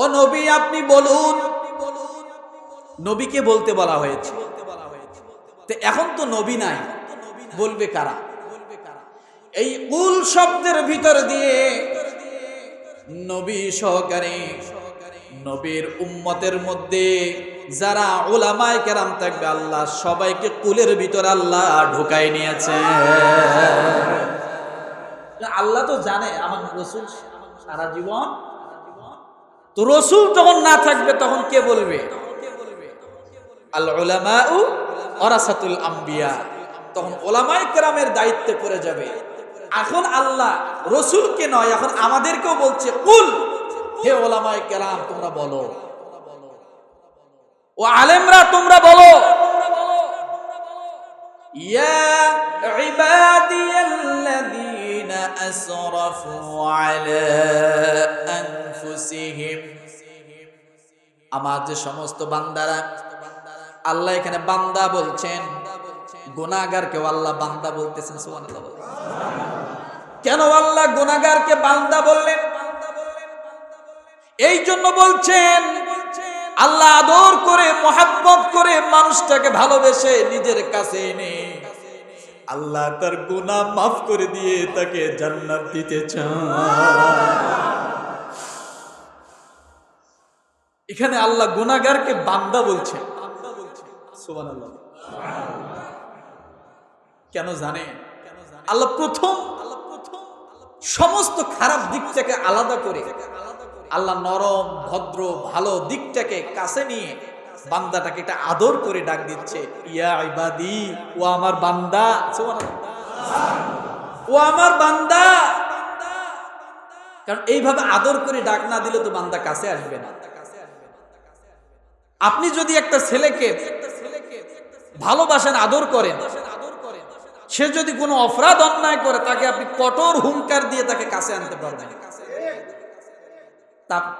ও নবী, আপনি বলুন। নবীকে বলতে বলা হয়েছে। তো এখন তো নবী নাই, বলবে কারা? এই কুল শব্দের ভিতর দিয়ে নবী সহকারে নবীর উম্মতের মধ্যে যারা ওলামায় কেরাম থাকবে, আল্লাহ সবাইকে কুলের ভিতর আল্লাহ ঢুকাই নিয়েছে। আল্লাহ তো জানে, আমার রসুল সারা জীবন তো রসুল যখন না থাকবে, তখন কে বলবে? আল উলামাউ ওরাসাতুল আম্বিয়া। তখন ওলামায়ে কেরামের দায়িত্বে পড়ে যাবে। এখন আল্লাহ রসুলকে নয়, এখন আমাদেরকেও বলছে, কুল, হে ওলামায়ে কেরাম, তোমরা বলো। ও আলেমরা, তোমরা বলো। ইয়া ইবাদিয়াল্লাযীনা আসরাফু আলা আনফুসিহিম। আমার সমস্ত বান্দারা, আল্লাহ এখানে বান্দা বলছেন গুনাহগারকেও আল্লাহ বান্দা বলতেছেন, সুবহানাল্লাহ কেন আল্লাহ বান্দা বললেন? এই জন্য বলছেন, আল্লাহ আদর করে, মহাব্বত করে মানুষটাকে ভালোবেসে নিজের কাছে এনে আল্লাহ তার গুনাহ মাফ করে দিয়ে তাকে জান্নাত দিতে চান এখানে আল্লাহ গুনাহগারকে বান্দা বলছে। কেন জানে? আল্লাহ প্রথম সমস্ত খারাপ দিকটাকে আলাদা করে আল্লাহ নরম, ভদ্র, ভালো দিকটাকে কাছে নিয়ে বান্দাটাকে এটা আদর করে ডাক দিচ্ছে, ইয়া ইবাদি, ও আমার বান্দা। ও আমার বান্দা। কারণ এইভাবে আদর করে ডাক না দিলে তো বান্দা কাছে আসবে না। আপনি যদি একটা ছেলেকে ভালোবাসেন, আদর করেন, সে যদি কোনো অপরাধ অন্যায় করে, তাকে আপনি কঠোর হুঙ্কার দিয়ে তাকে কাছে আনতে পারবেন।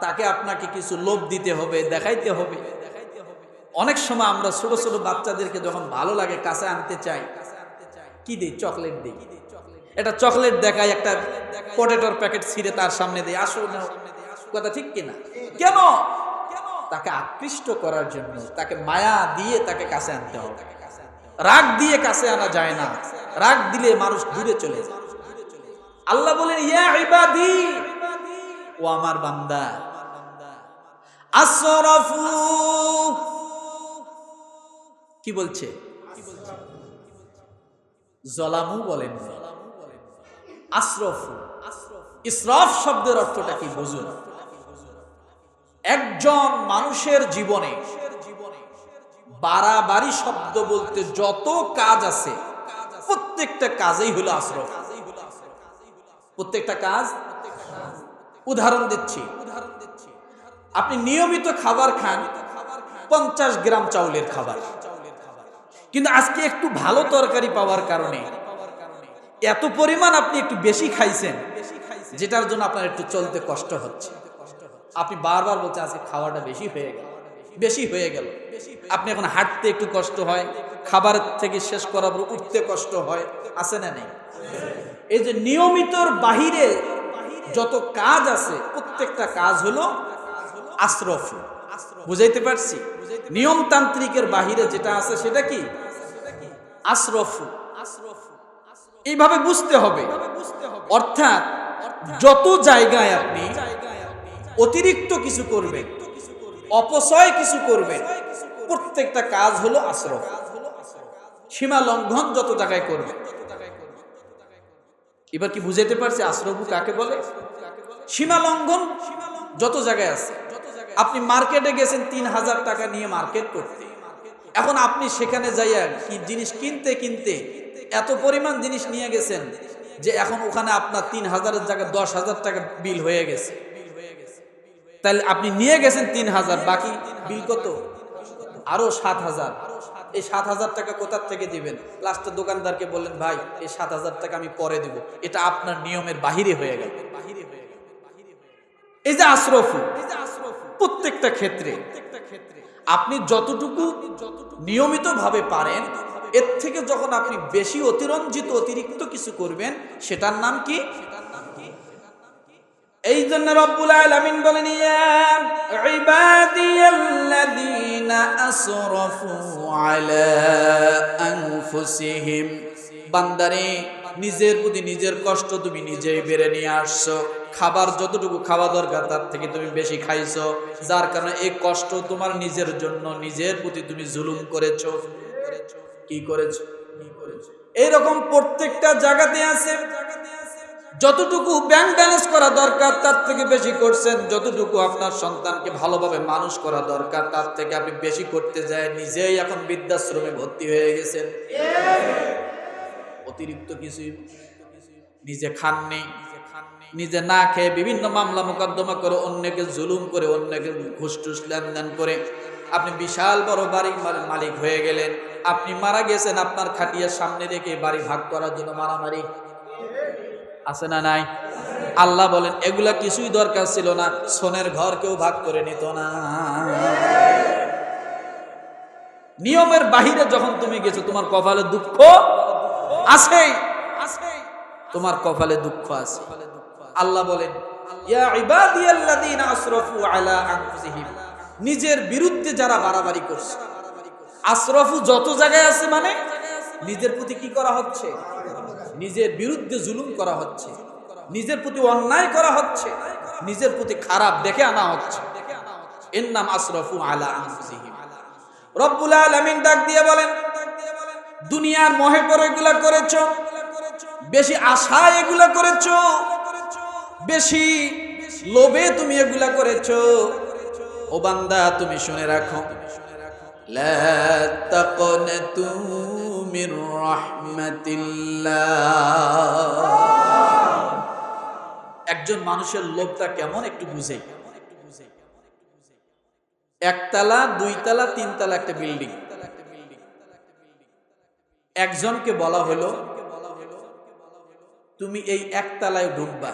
তাকে আপনাকে কিছু লোভ দিতে হবে, দেখাইতে হবে। অনেক সময় আমরা ছোট ছোট বাচ্চাদেরকে যখন ভালো লাগে, কাছে আনতে চাই, কি দিই? চকলেট দিই। এটা চকলেট দেখায় একটা পটেটোর প্যাকেট ছিঁড়ে তার সামনে দিই, আসো। কথা ঠিক কিনা? কেন? তাকে আকৃষ্ট করার জন্য, তাকে মায়া দিয়ে তাকে কাছে আনতে হবে। রাগ দিয়ে কাছে আনা যায় না। রাগ দিলে মানুষ দূরে চলে যায়। আল্লাহ বলেন ও আমার বান্দা কি বলছে? জলামু বলেন। আশরফু ইসরাফ শব্দের অর্থটা কি? বুঝুন একজন মানুষের জীবনে বাড়াবাড়ি শব্দ বলতে যত কাজ আছে, প্রত্যেকটা কাজেই হলো আশরফ প্রত্যেকটা কাজ উদাহরণ দিচ্ছি। আপনি নিয়মিত খাবার খান, পঞ্চাশ গ্রাম চাউলের খাবার। কিন্তু আজকে একটু ভালো তরকারি পাওয়ার কারণে এত পরিমাণ আপনি একটু বেশি খাইছেন, যেটার জন্য আপনার একটু চলতে কষ্ট হচ্ছে। আপনি বারবার বলছেন আজকে খাওয়াটা বেশি হয়ে গেল। বেশি হয়ে গেল। আপনি এখন হাঁটতে একটু কষ্ট হয়, খাবার থেকে শেষ করার পর উঠতে কষ্ট হয়, আছে না নেই? এই যে নিয়মিতর বাহিরে যত কাজ আছে, প্রত্যেকটা কাজ হলো আশরফ। বুঝাইতে পারছি? নিয়মতান্ত্রিকের বাহিরে যেটা আছে সেটা কি? আশরফ। এইভাবে বুঝতে হবে। অর্থাৎ যত জায়গায় আপনি অতিরিক্ত কিছু করবেন অপচয় কিছু করবেন প্রত্যেকটা কাজ হলো আশ্রফ সীমা লঙ্ঘন যত জায়গায় করবেন এবার কি বুঝাইতে পারছি আশ্রফু কাকে বলে? সীমা লঙ্ঘন যত জায়গায় আছে। আপনি মার্কেটে গেছেন তিন হাজার টাকা নিয়ে মার্কেট করতে। এখন আপনি সেখানে যাইয়া কি জিনিস কিনতে কিনতে এত পরিমাণ জিনিস নিয়ে গেছেন যে এখন ওখানে আপনার তিন হাজারের জায়গায় দশ হাজার টাকা বিল হয়ে গেছে। তাহলে আপনি নিয়ে গেছেন তিন হাজার, বাকি বিল কত? আরও সাত হাজার। এই সাত হাজার টাকা কোথার থেকে দিবেন? লাস্টের দোকানদারকে বললেন, ভাই, এই সাত হাজার টাকা আমি পরে দিব। এটা আপনার নিয়মের বাহিরে হয়ে গেল। এই যে আশরফু, প্রত্যেকটা ক্ষেত্রে আপনি যতটুকু নিয়মিত ভাবে পারেন, এর থেকে যখন আপনি বেশি অতিরঞ্জিত, অতিরিক্ত কিছু করবেন, সেটার নাম কি? এই জন্য রব্বুল আলামিন বলেন ইবাদিয়াল্লাযীনা আসরাফু আলা আনফুসিহিম। বান্দারে, নিজের প্রতি নিজের কষ্ট তুমি নিজেই বেড়ে নিয়ে আসছো। খাবার যতটুকু খাওয়া দরকার, তার থেকে তুমি বেশি খাইছো। যার কারণে এই কষ্ট তোমার নিজের জন্য, নিজের প্রতি তুমি জুলুম করেছ। কি করেছ? কি করেছ? এইরকম প্রত্যেকটা জায়গাতে আছে। যতটুকু ব্যাংক ব্যালেন্স করা দরকার, তার থেকে বেশি করছেন। যতটুকু আপনার সন্তানকে ভালোভাবে মানুষ করা দরকার, তার থেকে আপনি বেশি করতে যায়। নিজেই এখন বৃদ্ধাশ্রমে ভর্তি হয়ে গেছেন। অতিরিক্ত কিছুই নিজে খাননি। নিজে না খেয়ে বিভিন্ন মামলা মোকদ্দমা করে অন্যকে জুলুম করে, অন্যকে ঘুষ টুস লেনদেন করে। আপনি বিশাল বড় বাড়ির মালিক হয়ে গেলেন। আপনি মারা গেছেন, আপনার খাটিয়ার সামনে রেখে বাড়ি ভাগ করার জন্য মারামারি। আছে না নাই? আল্লাহ বলেন, এগুলা কিছুই দরকার ছিল না, সোনের ঘর কেউ ভাগ করে নিত না। নিয়মের বাহিরে যখন তুমি গেছো, তোমার কপালে দুঃখ আছে তোমার কপালে দুঃখ আছে। আল্লাহ বলেন নিজের বিরুদ্ধে যারা বাড়াবাড়ি করছে আশরফু যত জায়গায় আছে মানে নিজের প্রতি কি করা হচ্ছে? নিজের বিরুদ্ধে জুলুম করা হচ্ছে। নিজের প্রতি অন্যায় করা হচ্ছে। নিজের প্রতি খারাপ দেখে আনা হচ্ছে। এর নাম আশরফু আলা রব্বুল আলামিন ডাক দিয়ে বলেন, দুনিয়ার মহে পরে এগুলা করেছ, বেশি আশায় এগুলা করেছ, বেশি লোভে তুমি এগুলা করেছ। ও বান্দা, তুমি শুনে রাখো। لا تقنطوا من رحمة الله একজন মানুষের লোভটা কেমন একটু বুঝে একতলা দুইতলা তিনতলা একটা বিল্ডিং একজনকে বলা হলো তুমি এই একতলায় ঢুকবা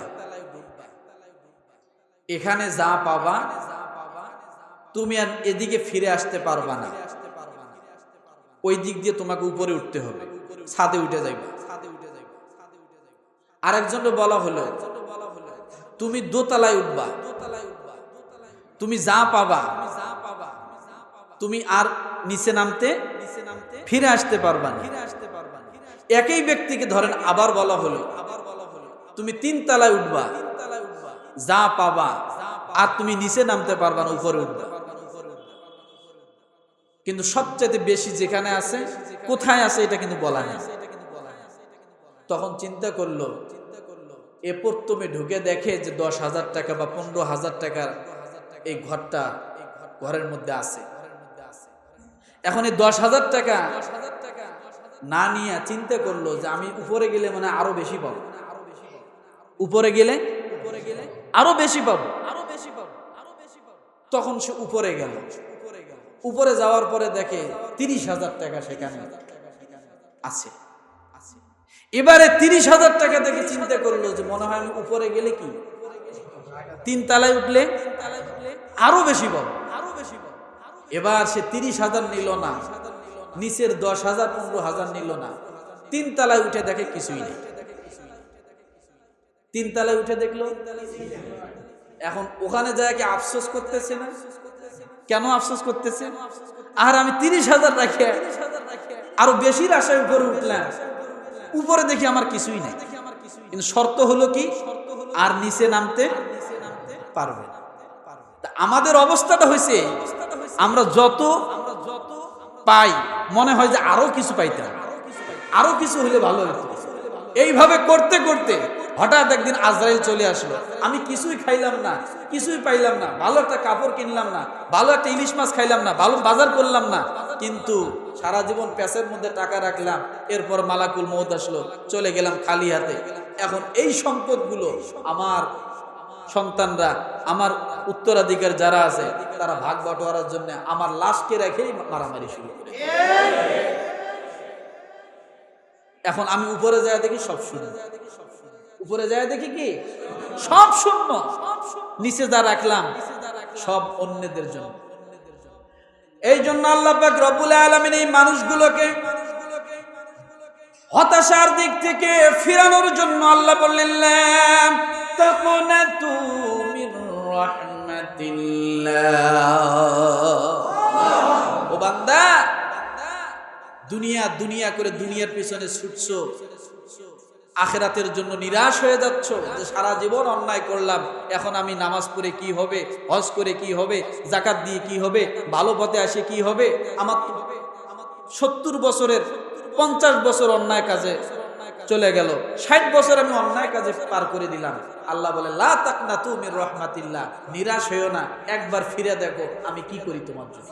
এখানে যা পাবা তুমি আর এদিকে ফিরে আসতে পারবা না। ওই দিক দিয়ে তোমাকে উপরে উঠতে হবে, ছাদে উঠে যাইবা। আরেকজনকে বলা হলো, তুমি দোতলায় উঠবা। তুমি যা পাবা, তুমি আর নিচে নামতে ফিরে আসতে পারবা না। একই ব্যক্তিকে ধরেন আবার বলা হলো, তুমি তিন তলায় উঠবা, যা পাবা, আর তুমি নিচে নামতে পারবা না, উপরে উঠবা। কিন্তু সবচেয়ে বেশি যেখানে আছে, কোথায় আছে এটা কিন্তু বলা নেই। তখন চিন্তা করল, এ প্রথমে ঢুকে দেখে যে দশ হাজার টাকা বা পনেরো হাজার টাকার এই ঘরটা ঘরের মধ্যে আছে। এখন এই দশ হাজার টাকা না নিয়ে চিন্তা করল যে আমি উপরে গেলে মানে আরও বেশি পাবো। উপরে গেলে উপরে গেলে আরও বেশি পাবো আরও বেশি পাবো আরও বেশি পাবো। তখন সে উপরে গেল। উপরে যাওয়ার পরে দেখে তিরিশ হাজার টাকা সেখানে আছে। এবারে তিরিশ হাজার টাকা দেখে চিন্তা করল যে মনে হয় আমি উপরে গেলে কি? তিন তালায় উঠলে আরও বেশি পাবো আরও বেশি এবার সে তিরিশ হাজার নিল না, নিচের দশ হাজার, পনেরো হাজার নিল না। তিন তালায় উঠে দেখে কিছুই নেই। তিন তালায় উঠে দেখল, এখন ওখানে যায় কি আফসোস করতেছে না? কেন আফসোস করতেছে? আর আমি তিরিশ হাজার রাখে আরও বেশির আশায় উপরে উঠলাম। উপরে দেখি আমার কিছুই নেই। কিন্তু শর্ত হলো কি? আর নিচে নামতে পারবে আমাদের অবস্থাটা হয়েছে, আমরা যত পাই, মনে হয় যে আরও কিছু পাইতাম। আরও কিছু হলে ভালো হতো এইভাবে করতে করতে হঠাৎ একদিন আজরাইল চলে আসলো। আমি কিছুই খাইলাম না, কিছুই পাইলাম না, ভালো একটা কাপড় কিনলাম না, ভালো একটা ইলিশ মাছ খাইলাম না, ভালো বাজার করলাম না, কিন্তু সারা জীবন প্যাসের মধ্যে টাকা রাখলাম, এরপর মালাকুল মৌত আসলো, চলে গেলাম খালি হাতে। এখন এই সম্পদগুলো আমার সন্তানরা, আমার উত্তরাধিকার যারা আছে, তারা ভাগ বটোয়ারার জন্য আমার লাশকে রেখেই মারামারি শুরু করে এখন আমি উপরে যায় দেখি সব শূন্য উপরে যায় দেখি কি? সব শূন্য। নিচে যা রাখলাম, সব অন্যদের জন্য। এই জন্য আল্লাপাক রবুল আলমিন এই মানুষগুলোকে হতাশার দিক থেকে ফিরানোর জন্য আল্লাহ বললেন তখন তুমি ও বান্দা, দুনিয়া দুনিয়া করে দুনিয়ার পিছনে ছুটছো। আখেরাতের জন্য নিরাশ হয়ে যাচ্ছ যে সারা জীবন অন্যায় করলাম, এখন আমি নামাজ পড়ে কি হবে, হজ করে কি হবে জাকাত দিয়ে কি হবে, ভালো পথে আসে কি হবে? আমার সত্তর বছরের, পঞ্চাশ বছর অন্যায় কাজে চলে গেল। ষাট বছর আমি অন্যায় কাজে পার করে দিলাম। আল্লাহ বলে, লা তুমি রহমাতিল্লাহ। নিরাশ হয়েও না, একবার ফিরে দেখো আমি কি করি তোমার জন্য।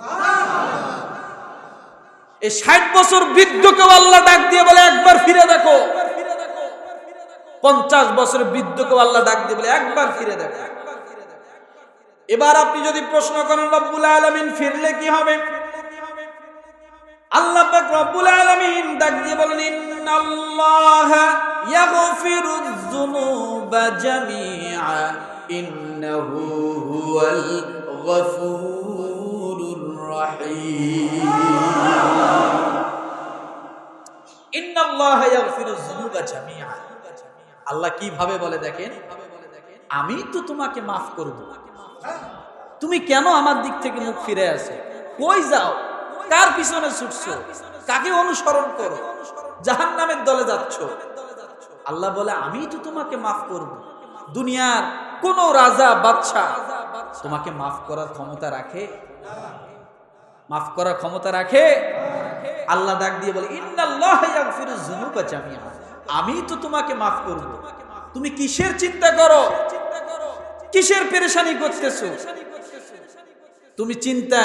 এই ষাট বছর বৃদ্ধকেও আল্লাহ ডাক দিয়ে বলে, একবার ফিরে দেখো। পঞ্চাশ বছর বৃদ্ধকেও আল্লাহ ডাক দিয়ে বলে, একবার ফিরে দেখো। এবার আপনি যদি প্রশ্ন করেন, রব্বুল আলমিন ফিরলে কি হবে? আল্লাহ রব্বুল আলামিন ডাক দিয়ে বলেন, ইন্নাল্লাহ আল্লাহ কীভাবে বলে দেখেন? আমি তো তোমাকে মাফ করব। তুমি কেন আমার দিক থেকে মুখ ফিরে আসে কই যাও? কার পিছনে ছুটছো? কাকে অনুসরণ করো? জাহান নামের দলে যাচ্ছ। আল্লাহ বলে, আমি তো তোমাকে মাফ করব। দুনিয়ার কোন রাজা বাদশা তোমাকে মাফ করার ক্ষমতা রাখে? মাফ করার ক্ষমতা রাখে? আল্লাহ ডাক দিয়ে বলে যুনুবা জামিআ। আমি তো তোমাকে মাফ করব। তুমি কিসের চিন্তা করো? কিসের পেরেশানি করতেছো? তুমি চিন্তায়